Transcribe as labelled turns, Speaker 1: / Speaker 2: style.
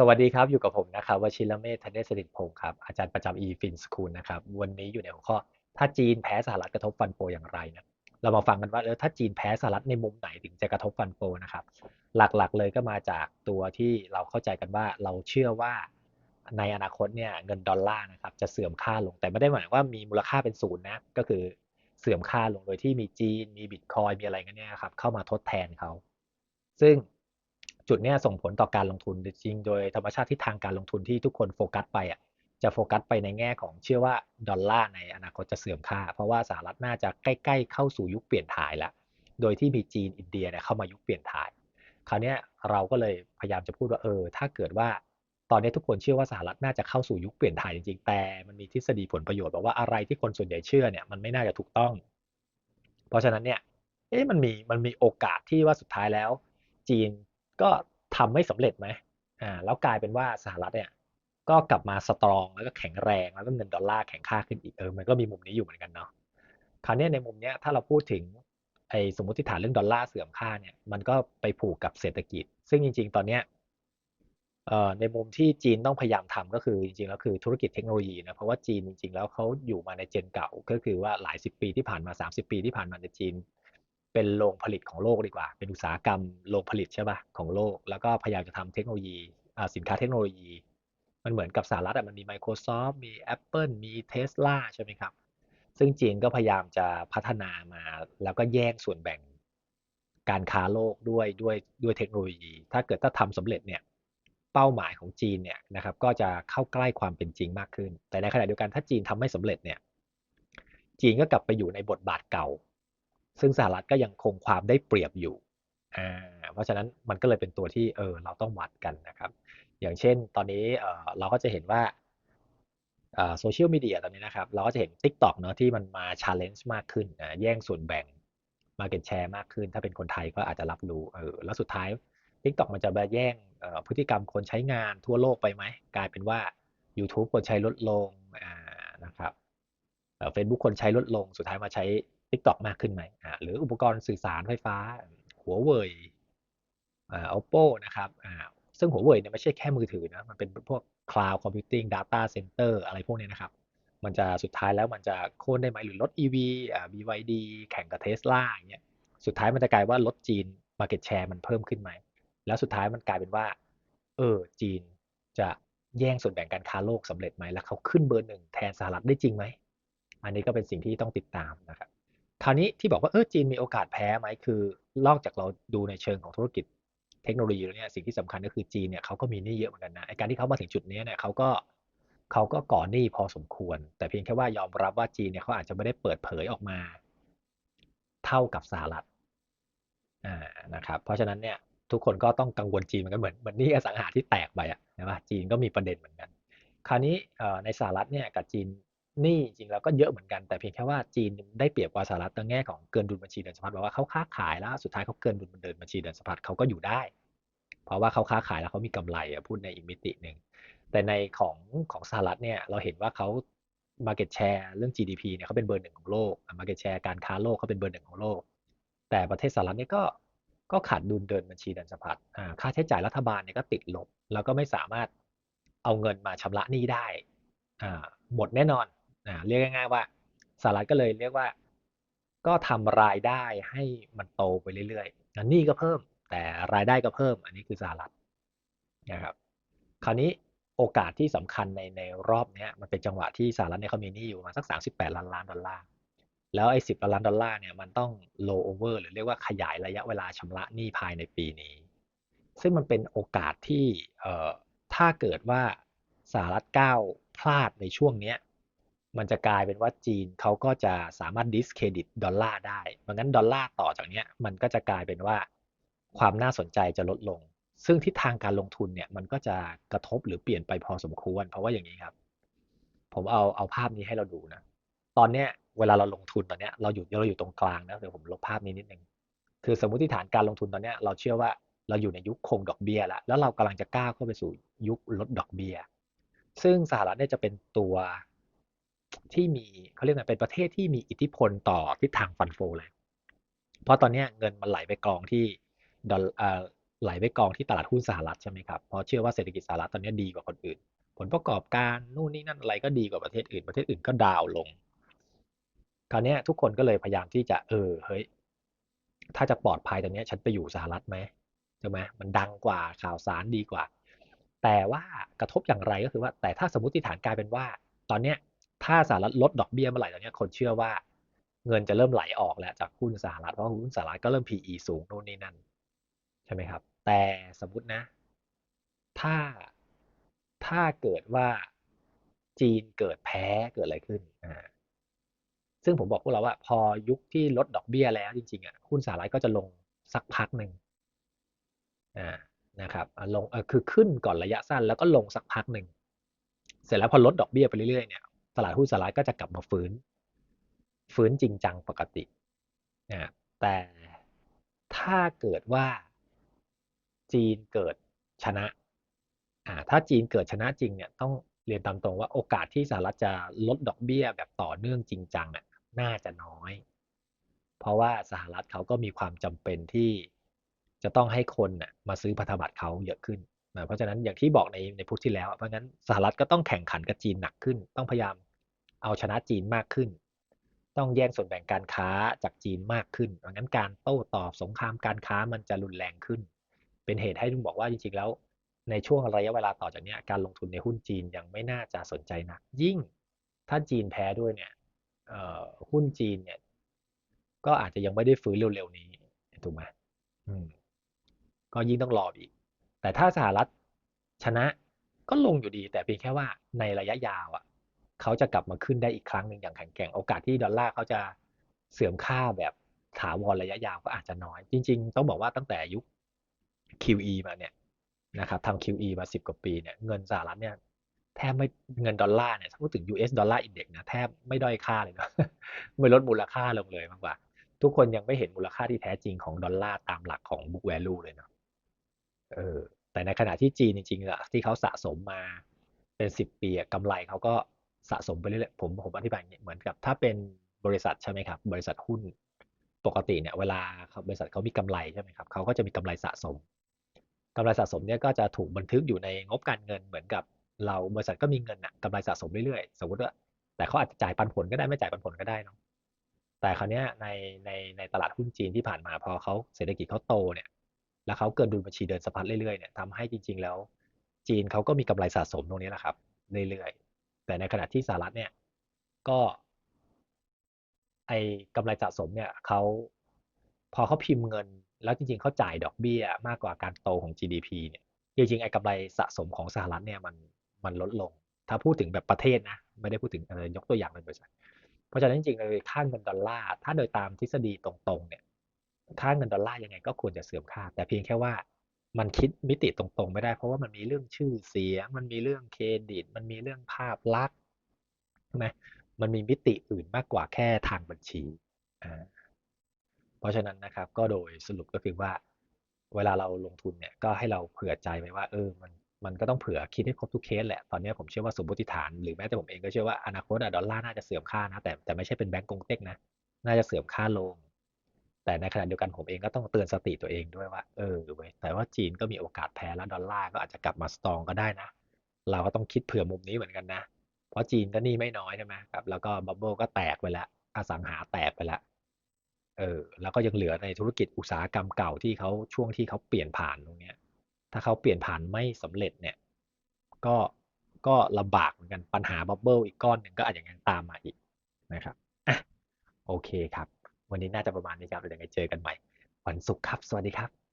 Speaker 1: สวัสดีครับอยู่กับผมนะครับวชิรเมธธเนศสิริพงศ์ครับอาจารย์ประจำ eFin School นะครับวันนี้อยู่ในหัวข้อถ้าจีนแพ้สหรัฐกระทบฟันโฟอย่างไรนะเรามาฟังกันว่าเออถ้าจีนแพ้สหรัฐในมุมไหนถึงจะกระทบฟันโฟนะครับ หลักๆเลยก็มาจากตัวที่เราเข้าใจกันว่าเราเชื่อว่าในอนาคตเนี่ยเงินดอลลาร์นะครับจะเสื่อมค่าลงแต่ไม่ได้หมายว่ามีมูลค่าเป็นศูนย์นะก็คือเสื่อมค่าลงโดยที่มีจีนมีบิตคอยมีอะไรกันเนี่ยครับเข้ามาทดแทนเขาซึ่ง จุดนี้ส่งผลต่อการลงทุนจริง โดยธรรมชาติที่ทางการลงทุนที่ทุกคนโฟกัสไปอะจะโฟกัสไปในแง่ของเชื่อว่าดอลลาร์ในอนาคตจะเสื่อมค่า เพราะว่าสหรัฐน่าจะใกล้ๆเข้าสู่ยุคเปลี่ยนถ่ายแล้วโดยที่มีจีนอินเดียเนี่ยเข้ามายุคเปลี่ยนถ่าย คราวนี้เราก็เลยพยายามจะพูดว่าเออ ถ้าเกิดว่าตอนนี้ทุกคนเชื่อว่าสหรัฐน่าจะเข้าสู่ยุคเปลี่ยนถ่ายจริงๆ แต่มันมีทฤษฎีผลประโยชน์บอกว่าอะไรที่คนส่วนใหญ่เชื่อเนี่ยมันไม่น่าจะถูกต้อง เพราะฉะนั้นเนี่ย เอ๊ะมันมีมันมีโอกาสที่ว่าสุดท้ายแล้ว จีน ก็ทำไม่สำเร็จไหมอ่าแล้วกลายเป็นว่าสหรัฐเนี่ยก็กลับมาสตรองแล้วก็แข็งแรงแล้วก็เงินดอลลาร์แข็งค่าขึ้นอีกเออมันก็มีมุมนี้อยู่เหมือนกันเนาะคราวนี้ในมุมเนี้ยถ้าเราพูดถึงไอ้สมมติฐานเรื่องดอลลาร์เสื่อมค่าเนี่ยมันก็ไปผูกกับเศรษฐกิจ ซึ่งจริง ๆ ตอนเนี้ยเอ่อในมุมที่จีนต้องพยายามทำก็คือจริงๆแล้วคือธุรกิจเทคโนโลยีนะเพราะว่าจีนจริงๆแล้วเขาอยู่มาในเจนเก่าก็คือว่าหลายสิบปีที่ผ่านมา 30 ปีที่ผ่านมาในจีน เป็นโรงผลิตของโลกดีกว่า เป็นอุตสาหกรรมโรงผลิตใช่ป่ะของโลก แล้วก็พยายามจะทำเทคโนโลยีสินค้าเทคโนโลยี มันเหมือนกับสหรัฐมันมี Microsoft มี Apple มี Tesla ใช่ไหมครับ ซึ่งจีนก็พยายามจะพัฒนามา แล้วก็แย่งส่วนแบ่งการค้าโลกด้วยด้วยด้วยเทคโนโลยี ถ้าเกิดถ้าทำสำเร็จเนี่ยเป้าหมายของจีนเนี่ยนะครับก็จะเข้าใกล้ความเป็นจริงมากขึ้น แต่ในขณะเดียวกันถ้าจีนทำไม่สำเร็จเนี่ยจีนก็กลับไปอยู่ในบทบาทเก่า ซึ่งสหรัฐก็ยังคงความได้เปรียบอยู่อ่าเพราะฉะนั้นมันก็เลยเป็นตัวที่เออเราต้องวัดกันนะครับ อย่างเช่นตอนนี้เออเราก็จะเห็นว่าโซเชียลมีเดียตอนนี้นะครับ เราก็จะเห็น Tik t o อกเนาะที่มันมาชาร์เลนจ์มากขึ้นนะแย่งส่วนแบ่ง Market Share มากขึ้น ถ้าเป็นคนไทยก็อาจจะรับรู้เออแล้วสุดท้าย Tik t o อกมันจะมาแย่งพฤติกรรมคนใช้งานทั่วโลกไปไหม กลายเป็นว่า YouTube คนใช้ลดลงนะครับเฟซบุ๊กคนใช้ลดลง สุดท้ายมาใช้ TikTok มากขึ้นไหมหรืออุปกรณ์สื่อสารไฟฟ้า หัวเว่ยอ่า Oppo นะครับอ่าซึ่งหัวเว่ยเนี่ยไม่ใช่แค่มือถือนะ มันเป็นพวก Cloud Computing Data Center อะไรพวกนี้นะครับ มันจะสุดท้ายแล้วมันจะโค่นได้ไหมหรือรถ EV อ่า BYD แข่งกับ Tesla อย่างเงี้ย สุดท้ายมันจะกลายว่ารถจีน Market Share มันเพิ่มขึ้นไหม แล้วสุดท้ายมันกลายเป็นว่า เออ จีนจะแย่งส่วนแบ่งการค้าโลกสำเร็จไหม แล้วเขาขึ้นเบอร์หนึ่งแทนสหรัฐได้จริงไหม อันนี้ก็เป็นสิ่งที่ต้องติดตามนะครับ ราวนี้ที่บอกว่าเออจีนมีโอกาสแพ้ไหมคือนอกจากเราดูในเชิงของธุรกิจเทคโนโลยีแล้วเนี่ยสิ่งที่สำคัญก็คือจีนเนี่ยเขาก็มีหนี้เยอะเหมือนกันนะไอการที่เขามาถึงจุดนี้เนี่ยเขาก็เขาก็ก่อหนี้พอสมควร แต่เพียงแค่ว่ายอมรับว่าจีนเนี่ยเขาอาจจะไม่ได้เปิดเผยออกมา เท่ากับสหรัฐอ่านะครับ เพราะฉะนั้นเนี่ยทุกคนก็ต้องกังวลจีนเหมือนกันเหมือนเหมือนนี่อสังหาที่แตกไปอะนะจีนก็มีประเด็นเหมือนกัน คราวนี้ในสหรัฐเนี่ยกับจีน นี่จริงแล้วก็เยอะเหมือนกันแต่เพียงแค่ว่าจีนได้เปรียบกว่าสหรัฐในแง่ของเกินดุลบัญชีเดินสะพัดบอกว่าเขาค้าขายแล้วสุดท้ายเขาเกินดุลเดินบัญชีเดินสะพัดเขาก็อยู่ได้ เพราะว่าเขาค้าขายแล้วเขามีกำไรพูดในอีกมิติหนึ่งแต่ในของของสหรัฐเนี่ยเราเห็นว่าเขา market share เรื่อง GDP เนี่ยเขาเป็นเบอร์หนึ่งของโลก market share การค้าโลกเขาเป็นเบอร์หนึ่งของโลก แต่ประเทศสหรัฐเนี่ยก็ก็ขาดดุลเดินบัญชีเดินสะพัดค่าใช้จ่ายรัฐบาลเนี่ยก็ติดลบ แล้วก็ไม่สามารถเอาเงินมาชำระหนี้ได้หมดแน่นอน เรียกง่ายๆว่าสหรัฐก็เลยเรียกว่า ก็ทำรายได้ให้มันโตไปเรื่อยๆนั่นนี่ก็เพิ่มแต่รายได้ก็เพิ่ม อันนี้คือสหรัฐนะครับ คราวนี้โอกาสที่สำคัญในในรอบนี้มันเป็นจังหวะที่สหรัฐเนี่ยเขามีหนี้อยู่มาสัก 38 ล้านล้านดอลลาร์ แล้วไอ้สิบล้านดอลลาร์เนี่ยมันต้อง low over หรือเรียกว่าขยายระยะเวลาชำระหนี้ภายในปีนี้ ซึ่งมันเป็นโอกาสที่เอ่อถ้าเกิดว่าสหรัฐก้าวพลาดในช่วงนี้ มันจะกลายเป็นว่าจีนเขาก็จะสามารถดิสเครดิตดอลลาร์ได้เพราะงั้นดอลลาร์ต่อจากนี้มันก็จะกลายเป็นว่าความน่าสนใจจะลดลง ซึ่งทิศทางการลงทุนเนี่ยมันก็จะกระทบหรือเปลี่ยนไปพอสมควร เพราะว่าอย่างนี้ครับ ผมเอาเอาภาพนี้ให้เราดูนะ ตอนเนี้ยเวลาเราลงทุนตอนเนี้ยเราอยู่เราอยู่ตรงกลางนะเดี๋ยวผมลบภาพนี้นิดนึงคือสมมติฐานการลงทุนตอนเนี้ยเราเชื่อว่าเราอยู่ในยุคคงดอกเบี้ยแล้วแล้วเรากำลังจะก้าวเข้าไปสู่ยุคลดดอกเบี้ยซึ่งสหรัฐเนี่ยจะเป็นตัว ที่มีเขาเรียกไงเป็นประเทศที่มีอิทธิพลต่อทิศทางฟันโฟเลย เพราะตอนนี้เงินมันไหลไปกองที่ดอลไหลไปกองที่ตลาดหุ้นสหรัฐใช่ไหมครับ เพราะเชื่อว่าเศรษฐกิจสหรัฐตอนนี้ดีกว่าคนอื่น ผลประกอบการนู่นนี่นั่นอะไรก็ดีกว่าประเทศอื่น ประเทศอื่นก็ดาวลง คราวนี้ทุกคนก็เลยพยายามที่จะเออเฮ้ยถ้าจะปลอดภัยตอนนี้ฉันไปอยู่สหรัฐไหมใช่ไหมมันดังกว่าข่าวสารดีกว่า แต่ว่ากระทบอย่างไรก็คือว่า แต่ถ้าสมมติฐานกลายเป็นว่า ตอนเนี้ย ถ้าสหรัฐลดดอกเบี้ยเมื่อไหร่ตอนนี้คนเชื่อว่าเงินจะเริ่มไหลออกแล้วจากหุ้นสหรัฐเพราะหุ้นสหรัฐก็เริ่ม PE สูงโน่นนี่นั่นใช่ไหมครับ แต่สมมตินะ ถ้าถ้าเกิดว่าจีนเกิดแพ้เกิดอะไรขึ้นอ่าซึ่งผมบอกพวกเราว่าพอยุคที่ลดดอกเบี้ยแล้วจริงๆอะหุ้นสหรัฐก็จะลงสักพักหนึ่งอ่านะครับลงคือขึ้นก่อนระยะสั้นแล้วก็ลงสักพักหนึ่งเสร็จแล้วพอลดดอกเบี้ยไปเรื่อยๆเนี่ย ตลาดหุ้นสหรัฐก็จะกลับมาฟื้น ฟื้นจริงจังปกตินะแต่ถ้าเกิดว่าจีนเกิดชนะอ่าถ้าจีนเกิดชนะจริงเนี่ยต้องเรียนตามตรงว่าโอกาสที่สหรัฐจะลดดอกเบี้ยแบบต่อเนื่องจริงจังอะน่าจะน้อย เพราะว่าสหรัฐเขาก็มีความจำเป็นที่จะต้องให้คนน่ะมาซื้อพันธบัตรเขาเยอะขึ้นนะเพราะฉะนั้นอย่างที่บอกในในพุธที่แล้ว เพราะฉะนั้นสหรัฐก็ต้องแข่งขันกับจีนหนักขึ้น ต้องพยายาม เอาชนะจีนมากขึ้น ต้องแย่งส่วนแบ่งการค้าจากจีนมากขึ้นเพราะงั้นการโต้ตอบสงครามการค้ามันจะรุนแรงขึ้น เป็นเหตุให้ลุงบอกว่าจริงๆแล้วในช่วงระยะเวลาต่อจากนี้การลงทุนในหุ้นจีนยังไม่น่าจะสนใจนัก ยิ่งถ้าจีนแพ้ด้วยเนี่ยหุ้นจีนเนี่ยก็อาจจะยังไม่ได้ฟื้นเร็วๆนี้ถูกไหมก็ยิ่งต้องรออีก แต่ถ้าสหรัฐชนะก็ลงอยู่ดี แต่เพียงแค่ว่าในระยะยาวอะ เขาจะกลับมาขึ้นได้อีกครั้งหนึ่งอย่างแข็งแกร่งโอกาสที่ดอลลาร์เขาจะเสื่อมค่าแบบถาวรระยะยาวก็อาจจะน้อย จริง ๆ ต้องบอกว่าตั้งแต่ยุค QE มาเนี่ยนะครับทำ QE มาสิบกว่าปีเนี่ยเงินสหรัฐเนี่ยแทบไม่เงินดอลลาร์เนี่ยถ้าพูดถึง US ดอลลาร์อินเด็กซ์นะแทบไม่ด้อยค่าเลยนะไม่ลดมูลค่าลงเลยมากกว่า ทุกคนยังไม่เห็นมูลค่าที่แท้จริงของดอลลาร์ตามหลักของ book value เลยเนาะเออแต่ในขณะที่จีนจริงๆอะที่เขาสะสมมาเป็นสิบปีกำไรเขาก็ สะสมไปเรื่อยๆผมผมอธิบายอย่างนี้เหมือนกับถ้าเป็นบริษัทใช่ไหมครับ บริษัทหุ้นปกติเนี่ยเวลาบริษัทเขามีกำไรใช่ไหมครับเขาก็จะมีกำไรสะสมกำไรสะสมเนี่ยก็จะถูกบันทึกอยู่ในงบการเงินเหมือนกับ เราบริษัทก็มีเงินอะกำไรสะสมเรื่อยๆ สมมติว่าแต่เขาอาจจะจ่ายปันผลก็ได้ไม่จ่ายปันผลก็ได้เนาะแต่คราวนี้ในในในตลาดหุ้นจีนที่ผ่านมาพอเขาเศรษฐกิจเขาโตเนี่ยแล้วเขาเกินดุลบัญชีเดินสะพัดเรื่อยๆเนี่ยทำให้จริง ๆ แล้ว จีนเขาก็มีกำไรสะสมตรงนี้แหละครับเรื่อยๆ แต่ในขณะที่สหรัฐเนี่ยก็ไอกำไรสะสมเนี่ยเขาพอเขาพิมพ์เงิน แล้วจริงๆเขาจ่ายดอกเบี้ยมากกว่าการโตของ GDP เนี่ยจริงๆไอ้กำไรสะสมของสหรัฐเนี่ยมันมันลดลง ถ้าพูดถึงแบบประเทศนะไม่ได้พูดถึงอะไรยกตัวอย่างเป็นบริษัทเพราะฉะนั้นจริงๆเลยค่าเงินดอลลาร์ถ้าโดยตามทฤษฎีตรงๆเนี่ยค่าเงินดอลลาร์ยังไงก็ควรจะเสื่อมค่า แต่เพียงแค่ว่า มันคิดมิติตรงๆไม่ได้ เพราะว่ามันมีเรื่องชื่อเสียง มันมีเรื่องเครดิต มันมีเรื่องภาพลักษณ์ใช่ไหมมันมีมิติอื่นมากกว่าแค่ทางบัญชีอ่าเพราะฉะนั้นนะครับก็โดยสรุปก็คือว่า เวลาเราลงทุนเนี่ยก็ให้เราเผื่อใจไว้ว่าเออมันมันก็ต้องเผื่อคิดให้ครบทุกเคสแหละ ตอนนี้ผมเชื่อว่าสมมติฐาน หรือแม้แต่ผมเองก็เชื่อว่าอนาคตดอลลาร์น่าจะเสื่อมค่านะ แต่แต่ไม่ใช่เป็นแบงก์กงเต็กนะ น่าจะเสื่อมค่าลง แต่ในขณะเดียวกันผมเองก็ต้องเตือนสติตัวเองด้วยว่า เออเว้ยแต่ว่าจีนก็มีโอกาสแพ้แล้วดอลลาร์ก็อาจจะกลับมาสตองก็ได้นะ เราก็ต้องคิดเผื่อมุมนี้เหมือนกันนะ เพราะจีนก็นี้ไม่น้อยใช่ไหมครับ แล้วก็บับเบิลก็แตกไปแล้วอสังหาแตกไปแล้วเออ แล้วก็ยังเหลือในธุรกิจอุตสาหกรรมเก่าที่เขาช่วงที่เขาเปลี่ยนผ่านตรงเนี้ย ถ้าเขาเปลี่ยนผ่านไม่สำเร็จเนี่ย ก็ก็ลำบากเหมือนกันปัญหาบับเบิลอีกก้อนหนึ่งก็อาจจะยังตามมาอีกนะครับอะโอเคครับ วันนี้น่าจะประมาณนี้ครับเดี๋ยวยังไงเจอกันใหม่วันศุกร์ครับ สวัสดีครับ